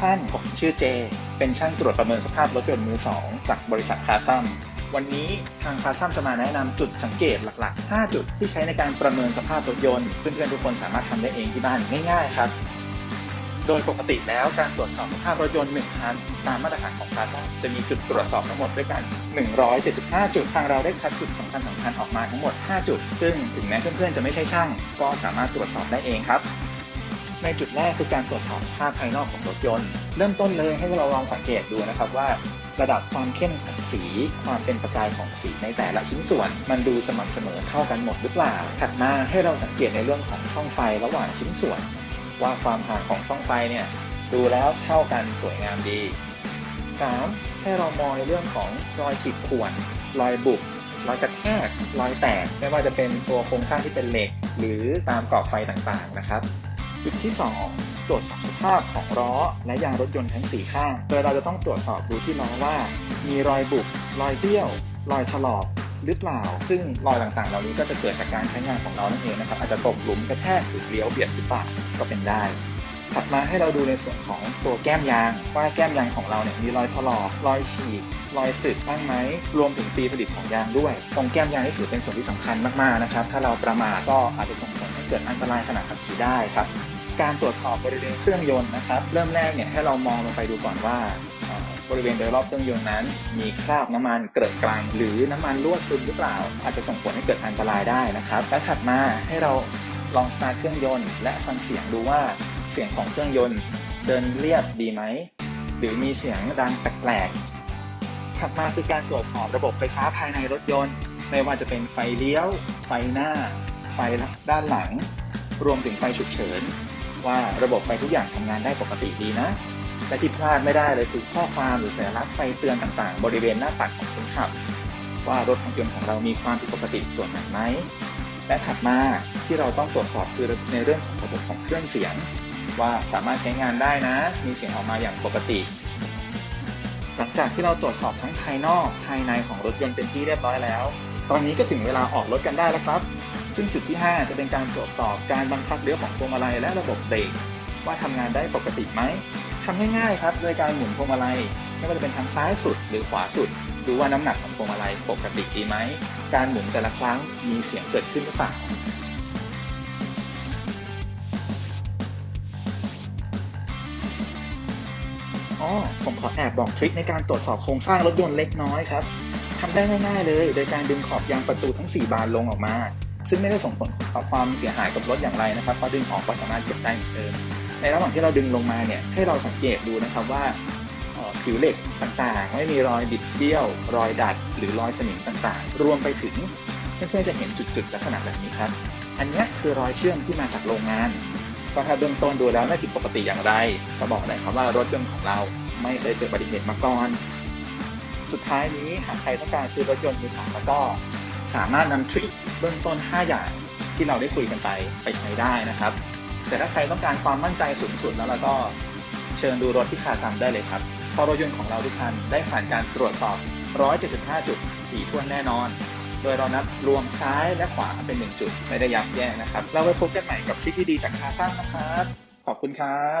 ท่าน ผมชื่อเจ เป็นช่างตรวจประเมินสภาพรถยนต์มือสองจากบริษัทคาซัมวันนี้ทางคาซัมจะมาแนะนำจุดสังเกตหลัก ๆ 5 จุดที่ใช้ในการประเมินสภาพรถยนต์ เพื่อนๆ ทุกคนสามารถทำได้เองที่บ้านง่าย ๆ ครับ โดยปกติแล้วการตรวจสอบสภาพรถยนต์1คันตามมาตรฐานของคาซัมจะมีจุดตรวจสอบทั้งหมดด้วยกัน 175 จุด ทางเราได้คัดจุดสำคัญสำคัญๆออกมาทั้งหมด 5 จุด ซึ่งถึงแม้เพื่อนๆจะไม่ใช่ช่าง ก็สามารถตรวจสอบได้เองครับ ในจุดแรกคือการตรวจสอบสภาพภายนอกของรถยนต์ เริ่มต้นเลยให้เราลองสังเกตดูนะครับว่า ระดับความเข้มของสี ความเป็นประกายของสีในแต่ละชิ้นส่วน มันดูสม่ำเสมอเท่ากันหมดหรือเปล่า ถัดมาให้เราสังเกตในเรื่องของช่องไฟระหว่างชิ้นส่วน ว่าความห่างของช่องไฟเนี่ยดูแล้วเท่ากันสวยงามดี 3. ให้เรามองในเรื่องของรอยขีดข่วน รอยบุบรอยกระแทก รอยแตก ไม่ว่าจะเป็นตัวโครงสร้างที่เป็นเหล็ก หรือตามกรอบไฟต่างๆนะครับ จุดที่ 2 ตรวจสอบสภาพของล้อและยางรถยนต์ทั้ง 4 ข้าง โดยเราจะต้องตรวจสอบดูที่ล้อว่า มีรอยบุบ รอยเบี้ยว รอยถลอกหรือเปล่า ซึ่งรอยต่างๆ เหล่านี้ก็จะเกิดจากการใช้งานของเรานั่นเองนะครับ อาจจะตกหลุมกระแทกหรือเลี้ยวเบียดหรือเปล่าก็เป็นได้ ถัดมาให้เราดูในส่วนของตัวแก้มยาง ว่าแก้มยางของเราเนี่ยมีรอยถลอกรอยฉีกรอยสึกบ้างไหม รวมถึงปีผลิตของยางด้วย ตรงแก้มยางนี่ถือเป็นส่วนที่สำคัญมากๆนะครับ ถ้าเราประมาทก็อาจจะส่งผลให้เกิดอันตรายขณะขับขี่ได้ครับ การตรวจสอบบริเวณเครื่องยนต์นะครับ เริ่มแรกเนี่ยให้เรามองลงไปดูก่อนว่าบริเวณโดยรอบเครื่องยนต์นั้น มีคราบน้ำมันเกลื่อนกลาง หรือน้ำมันรั่วซึมหรือเปล่า อาจจะส่งผลให้เกิดอันตรายได้นะครับ และถัดมาให้เราลองสตาร์ทเครื่องยนต์และฟังเสียงดูว่าเสียงของเครื่องยนต์เดินเรียบดีไหมหรือมีเสียงดังแปลกๆถัดมาคือการตรวจสอบระบบไฟฟ้าภายในรถยนต์ ไม่ว่าจะเป็นไฟเลี้ยว ไฟหน้า ไฟด้านหลัง รวมถึงไฟฉุกเฉิน ว่าระบบไฟทุกอย่างทำงานได้ปกติดีนะ และที่พลาดไม่ได้เลยคือข้อความหรือสัญลักษณ์ไฟเตือนต่างๆ บริเวณหน้าปัดของคนขับ ว่ารถของยนต์ของเรามีความผิดปกติส่วนไหนไหมและถัดมาที่เราต้องตรวจสอบคือในเรื่องของระบบของเครื่องเสียง ว่าสามารถใช้งานได้นะ มีเสียงออกมาอย่างปกติ หลังจากที่เราตรวจสอบทั้งภายนอกภายในของรถยนต์เป็นที่เรียบร้อยแล้ว ตอนนี้ก็ถึงเวลาออกรถกันได้แล้วครับ ซึ่งจุดที่ 5 จะเป็นการตรวจสอบการบังคับเลี้ยวของพวงมาลัยและระบบเบรกว่าทำงานได้ปกติไหมทำง่ายๆครับโดยการหมุนพวงมาลัยไม่ว่าจะเป็นทางซ้ายสุดหรือขวาสุด ดูว่าน้ำหนักของพวงมาลัยปกติดีไหม การหมุนแต่ละครั้งมีเสียงเกิดขึ้นหรือเปล่าอ๋อผมขอแอบบอกทริคในการตรวจสอบโครงสร้างรถยนต์เล็กน้อยครับทำได้ง่ายๆเลย โดยการดึงขอบยางประตูทั้ง 4 บานลงออกมา ซึ่งไม่ได้ส่งผลต่อความเสียหายกับรถอย่างไรนะครับพราะดึงออกก็สามารถเก็บได้เหมือนเดิมในระหว่างที่เราดึงลงมาเนี่ยให้เราสังเกตดูนะครับว่าผิวเหล็กต่างๆ ไม่มีรอยบิดเบี้ยว รอยดัด หรือรอยสนิมต่างๆ รวมไปถึงเพื่อนๆจะเห็นจุดๆลักษณะแบบนี้ครับ อันนี้คือรอยเชื่อมที่มาจากโรงงานก็ถ้าเบื้องต้นดูแล้วไม่ผิดปกติอย่างไร ก็บอกได้ครับว่ารถยนต์ของเราไม่เคยเกิดอุบัติเหตุมาก่อน สุดท้ายนี้หากใครต้องการซื้อรถยนต์มือสองแล้วก็ สามารถนำทริคเบื้องต้น 5 อย่างที่เราได้คุยกันไปไปใช้ได้นะครับ แต่ถ้าใครต้องการความมั่นใจสูงสุดแล้วเราก็เชิญดูรถที่คาซัมได้เลยครับเพราะรถยนต์ของเราทุกคันได้ผ่านการตรวจสอบ 175 จุดถี่ถ้วนแน่นอน โดยเรานับรวมซ้ายและขวาเป็น 1 จุด ไม่ได้ยับแยกนะครับ เราไว้พบกันใหม่กับคลิปดีๆจากคาซัมนะครับ ขอบคุณครับ